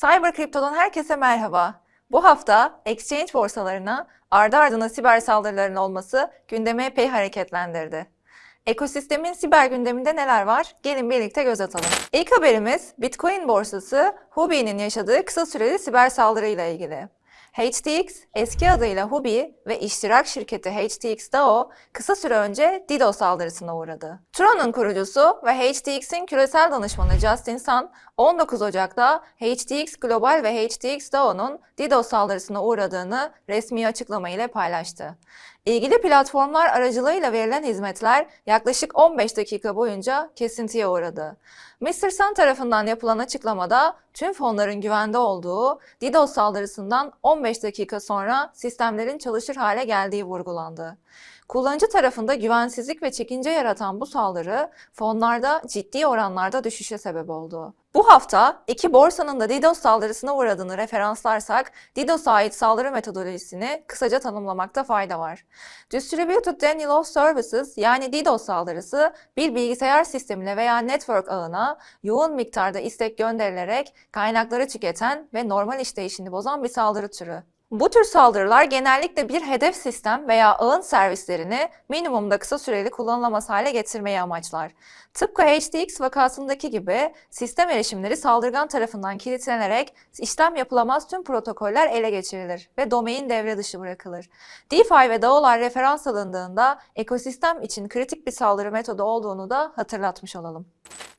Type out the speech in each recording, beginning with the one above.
Cyber Kripto'dan herkese merhaba. Bu hafta exchange borsalarına ardı ardına siber saldırıların olması gündemi epey hareketlendirdi. Ekosistemin siber gündeminde neler var? Gelin birlikte göz atalım. İlk haberimiz Bitcoin borsası Huobi'nin yaşadığı kısa süreli siber saldırıyla ilgili. HTX, eski adıyla Huobi ve iştirak şirketi HTX DAO kısa süre önce DDoS saldırısına uğradı. Tron'un kurucusu ve HTX'in küresel danışmanı Justin Sun, 19 Ocak'ta HTX Global ve HTX DAO'nun DDoS saldırısına uğradığını resmi açıklama ile paylaştı. İlgili platformlar aracılığıyla verilen hizmetler yaklaşık 15 dakika boyunca kesintiye uğradı. Mr. Sun tarafından yapılan açıklamada tüm fonların güvende olduğu DDoS saldırısından 15 dakika sonra sistemlerin çalışır hale geldiği vurgulandı. Kullanıcı tarafında güvensizlik ve çekince yaratan bu saldırı fonlarda ciddi oranlarda düşüşe sebep oldu. Bu hafta iki borsanın da DDoS saldırısına uğradığını referanslarsak DDoS'a ait saldırı metodolojisini kısaca tanımlamakta fayda var. Distributed Denial of Services yani DDoS saldırısı bir bilgisayar sistemine veya network ağına yoğun miktarda istek gönderilerek kaynakları tüketen ve normal işleyişini bozan bir saldırı türü. Bu tür saldırılar genellikle bir hedef sistem veya ağın servislerini minimumda kısa süreli kullanılamaz hale getirmeyi amaçlar. Tıpkı HTX vakasındaki gibi sistem erişimleri saldırgan tarafından kilitlenerek işlem yapılamaz tüm protokoller ele geçirilir ve domain devre dışı bırakılır. DeFi ve DAO'lar referans alındığında ekosistem için kritik bir saldırı metodu olduğunu da hatırlatmış olalım.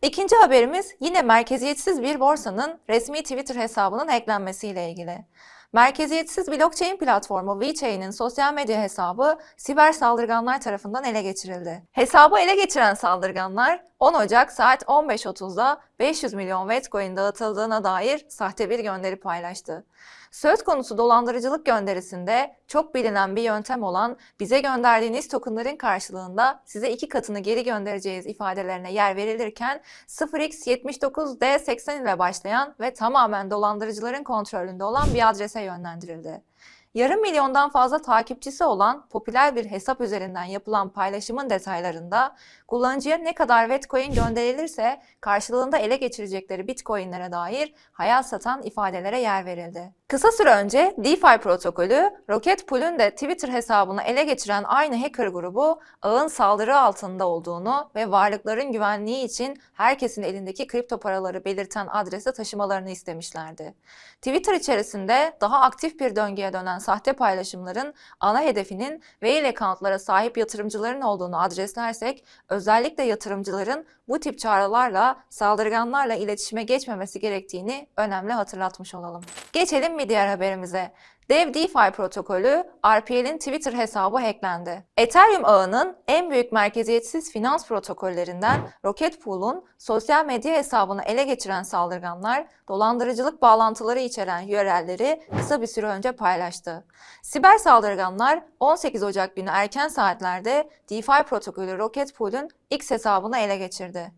İkinci haberimiz yine merkeziyetsiz bir borsanın resmi Twitter hesabının hacklenmesiyle ilgili. Merkeziyetsiz blockchain platformu VeChain'in sosyal medya hesabı siber saldırganlar tarafından ele geçirildi. Hesabı ele geçiren saldırganlar 10 Ocak saat 15.30'da 500 milyon Bitcoin dağıtıldığına dair sahte bir gönderi paylaştı. Söz konusu dolandırıcılık gönderisinde çok bilinen bir yöntem olan bize gönderdiğiniz tokenların karşılığında size iki katını geri göndereceğiz ifadelerine yer verilirken 0x79D80 ile başlayan ve tamamen dolandırıcıların kontrolünde olan bir adrese yönlendirildi. Yarım milyondan fazla takipçisi olan popüler bir hesap üzerinden yapılan paylaşımın detaylarında kullanıcıya ne kadar Bitcoin gönderilirse karşılığında ele geçirecekleri Bitcoin'lere dair hayal satan ifadelere yer verildi. Kısa süre önce DeFi protokolü, Rocket Pool'ün de Twitter hesabını ele geçiren aynı hacker grubu ağın saldırı altında olduğunu ve varlıkların güvenliği için herkesin elindeki kripto paraları belirten adrese taşımalarını istemişlerdi. Twitter içerisinde daha aktif bir döngüye dönen sahte paylaşımların ana hedefinin whale accountlara sahip yatırımcıların olduğunu adreslersek, özellikle yatırımcıların bu tip çağrılarla saldırganlarla iletişime geçmemesi gerektiğini önemli hatırlatmış olalım. Geçelim bir diğer haberimize. Dev DeFi protokolü RPL'in Twitter hesabı hacklendi. Ethereum ağının en büyük merkeziyetsiz finans protokollerinden Rocket Pool'un sosyal medya hesabını ele geçiren saldırganlar dolandırıcılık bağlantıları içeren URL'leri kısa bir süre önce paylaştı. Siber saldırganlar 18 Ocak günü erken saatlerde DeFi protokolü Rocket Pool'ün X hesabını ele geçirdi.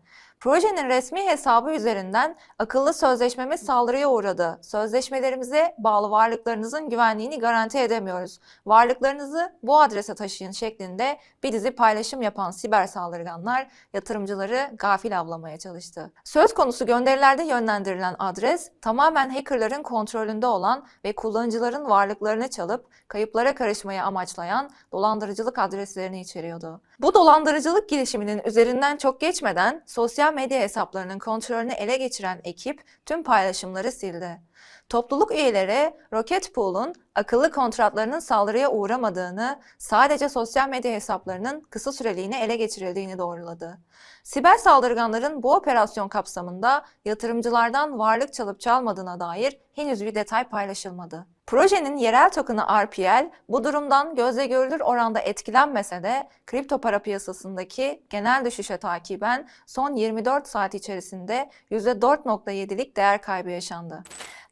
Projenin resmi hesabı üzerinden akıllı sözleşmemiz saldırıya uğradı. Sözleşmelerimize bağlı varlıklarınızın güvenliğini garanti edemiyoruz. Varlıklarınızı bu adrese taşıyın şeklinde bir dizi paylaşım yapan siber saldırganlar yatırımcıları gafil avlamaya çalıştı. Söz konusu gönderilerde yönlendirilen adres tamamen hackerların kontrolünde olan ve kullanıcıların varlıklarını çalıp kayıplara karışmayı amaçlayan dolandırıcılık adreslerini içeriyordu. Bu dolandırıcılık girişiminin üzerinden çok geçmeden sosyal medya hesaplarının kontrolünü ele geçiren ekip tüm paylaşımları sildi. Topluluk üyeleri Rocket Pool'un akıllı kontratlarının saldırıya uğramadığını, sadece sosyal medya hesaplarının kısa süreliğine ele geçirildiğini doğruladı. Siber saldırganların bu operasyon kapsamında yatırımcılardan varlık çalıp çalmadığına dair henüz bir detay paylaşılmadı. Projenin yerel tokenı RPL bu durumdan gözle görülür oranda etkilenmese de kripto para piyasasındaki genel düşüşe takiben son 24 saat içerisinde %4.7'lik değer kaybı yaşandı.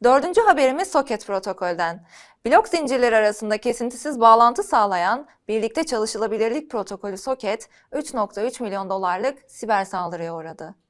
Dördüncü haberimiz Socket protokolden. Blok zincirleri arasında kesintisiz bağlantı sağlayan birlikte çalışılabilirlik protokolü Socket 3.3 milyon dolarlık siber saldırıya uğradı.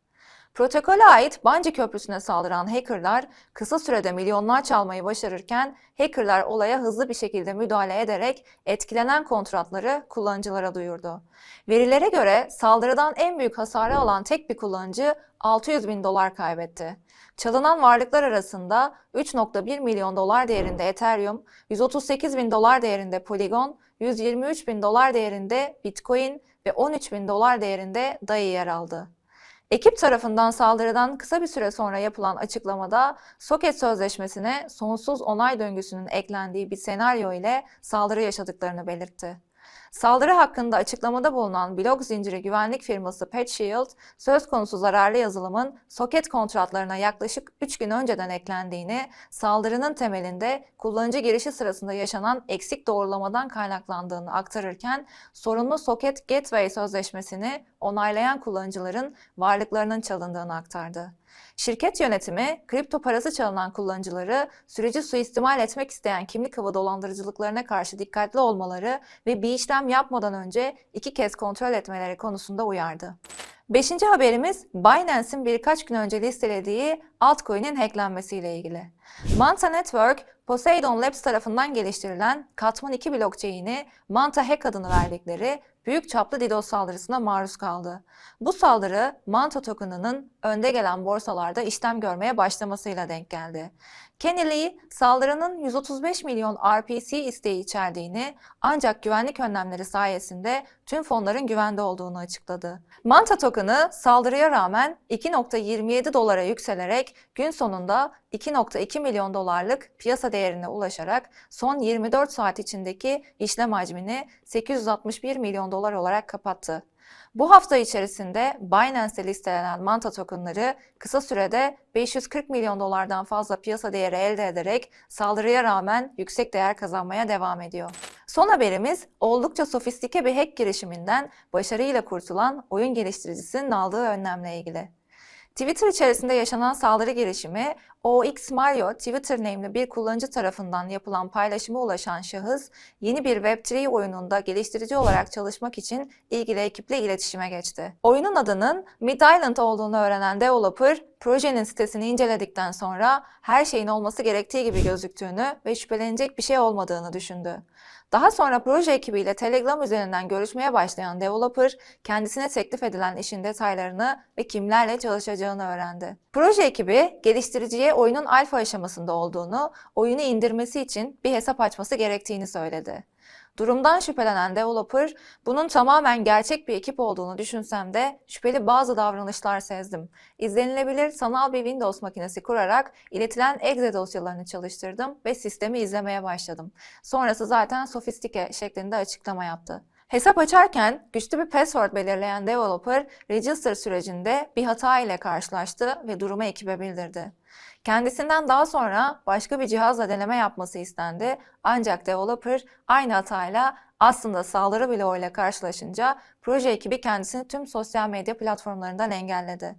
Protokole ait Bungee Köprüsü'ne saldıran hackerlar kısa sürede milyonlar çalmayı başarırken hackerlar olaya hızlı bir şekilde müdahale ederek etkilenen kontratları kullanıcılara duyurdu. Verilere göre saldırıdan en büyük hasarı alan tek bir kullanıcı 600 bin dolar kaybetti. Çalınan varlıklar arasında 3.1 milyon dolar değerinde Ethereum, 138 bin dolar değerinde Polygon, 123 bin dolar değerinde Bitcoin ve 13 bin dolar değerinde DAI yer aldı. Ekip tarafından saldırıdan kısa bir süre sonra yapılan açıklamada soket sözleşmesine sonsuz onay döngüsünün eklendiği bir senaryo ile saldırı yaşadıklarını belirtti. Saldırı hakkında açıklamada bulunan blok zinciri güvenlik firması PetShield, söz konusu zararlı yazılımın soket kontratlarına yaklaşık 3 gün önceden eklendiğini, saldırının temelinde kullanıcı girişi sırasında yaşanan eksik doğrulamadan kaynaklandığını aktarırken, sorunlu soket gateway sözleşmesini onaylayan kullanıcıların varlıklarının çalındığını aktardı. Şirket yönetimi, kripto parası çalınan kullanıcıları süreci suistimal etmek isteyen kimlik hava dolandırıcılıklarına karşı dikkatli olmaları ve bir işlem yapmadan önce iki kez kontrol etmeleri konusunda uyardı. Beşinci haberimiz Binance'in birkaç gün önce listelediği altcoin'in hacklenmesiyle ilgili. Manta Network, Poseidon Labs tarafından geliştirilen Katman 2 blockchain'i Manta Hack adını verdikleri büyük çaplı DDoS saldırısına maruz kaldı. Bu saldırı Manta token'ının önde gelen borsalarda işlem görmeye başlamasıyla denk geldi. Kenny Lee, saldırının 135 milyon RPC isteği içerdiğini ancak güvenlik önlemleri sayesinde tüm fonların güvende olduğunu açıkladı. Manta token'ı saldırıya rağmen 2.27 dolara yükselerek gün sonunda 2.2 milyon dolarlık piyasa değerine ulaşarak son 24 saat içindeki işlem hacmini 861 milyon dolar olarak kapattı. Bu hafta içerisinde Binance'de listelenen Manta tokenları kısa sürede 540 milyon dolardan fazla piyasa değeri elde ederek saldırıya rağmen yüksek değer kazanmaya devam ediyor. Son haberimiz oldukça sofistike bir hack girişiminden başarıyla kurtulan oyun geliştiricisinin aldığı önlemle ilgili. Twitter içerisinde yaşanan saldırı girişimi, OX Mario Twitter name'li bir kullanıcı tarafından yapılan paylaşıma ulaşan şahıs, yeni bir Web3 oyununda geliştirici olarak çalışmak için ilgili ekiple iletişime geçti. Oyunun adının Mid Island olduğunu öğrenen developer, projenin sitesini inceledikten sonra her şeyin olması gerektiği gibi gözüktüğünü ve şüphelenecek bir şey olmadığını düşündü. Daha sonra proje ekibiyle Telegram üzerinden görüşmeye başlayan developer, kendisine teklif edilen işin detaylarını ve kimlerle çalışacağını öğrendi. Proje ekibi, geliştiriciye oyunun alfa aşamasında olduğunu, oyunu indirmesi için bir hesap açması gerektiğini söyledi. Durumdan şüphelenen developer, bunun tamamen gerçek bir ekip olduğunu düşünsem de şüpheli bazı davranışlar sezdim. İzlenilebilir sanal bir Windows makinesi kurarak iletilen exe dosyalarını çalıştırdım ve sistemi izlemeye başladım. Sonrası zaten sofistike şeklinde açıklama yaptı. Hesap açarken güçlü bir password belirleyen developer register sürecinde bir hata ile karşılaştı ve durumu ekibe bildirdi. Kendisinden daha sonra başka bir cihazla deneme yapması istendi ancak developer aynı hatayla aslında saldırı bloğu ile karşılaşınca proje ekibi kendisini tüm sosyal medya platformlarından engelledi.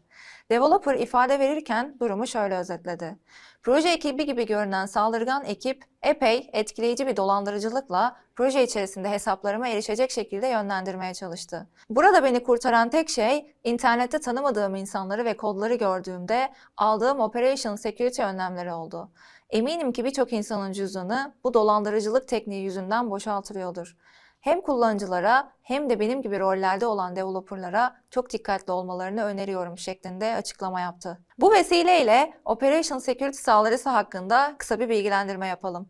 Developer ifade verirken durumu şöyle özetledi. Proje ekibi gibi görünen saldırgan ekip epey etkileyici bir dolandırıcılıkla proje içerisinde hesaplarıma erişecek şekilde yönlendirmeye çalıştı. Burada beni kurtaran tek şey internette tanımadığım insanları ve kodları gördüğümde aldığım Operation Security önlemleri oldu. Eminim ki birçok insanın cüzdanı bu dolandırıcılık tekniği yüzünden boşaltılıyordur. Hem kullanıcılara hem de benim gibi rollerde olan developerlara çok dikkatli olmalarını öneriyorum şeklinde açıklama yaptı. Bu vesileyle Operation Security saldırısı hakkında kısa bir bilgilendirme yapalım.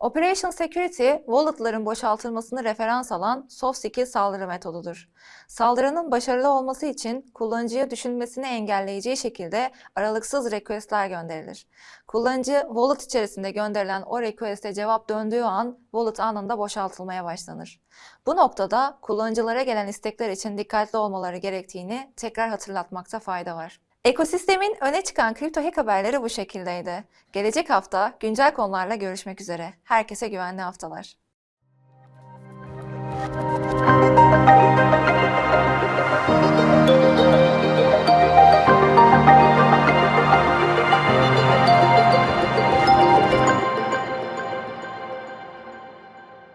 Operation Security, walletların boşaltılmasını referans alan soft skill saldırı metodudur. Saldırının başarılı olması için kullanıcıya düşünmesini engelleyeceği şekilde aralıksız requestler gönderilir. Kullanıcı wallet içerisinde gönderilen o request'e cevap döndüğü an wallet anında boşaltılmaya başlanır. Bu noktada kullanıcılara gelen istekler için dikkatli olmaları gerektiğini tekrar hatırlatmakta fayda var. Ekosistemin öne çıkan kripto hack haberleri bu şekildeydi. Gelecek hafta güncel konularla görüşmek üzere. Herkese güvenli haftalar.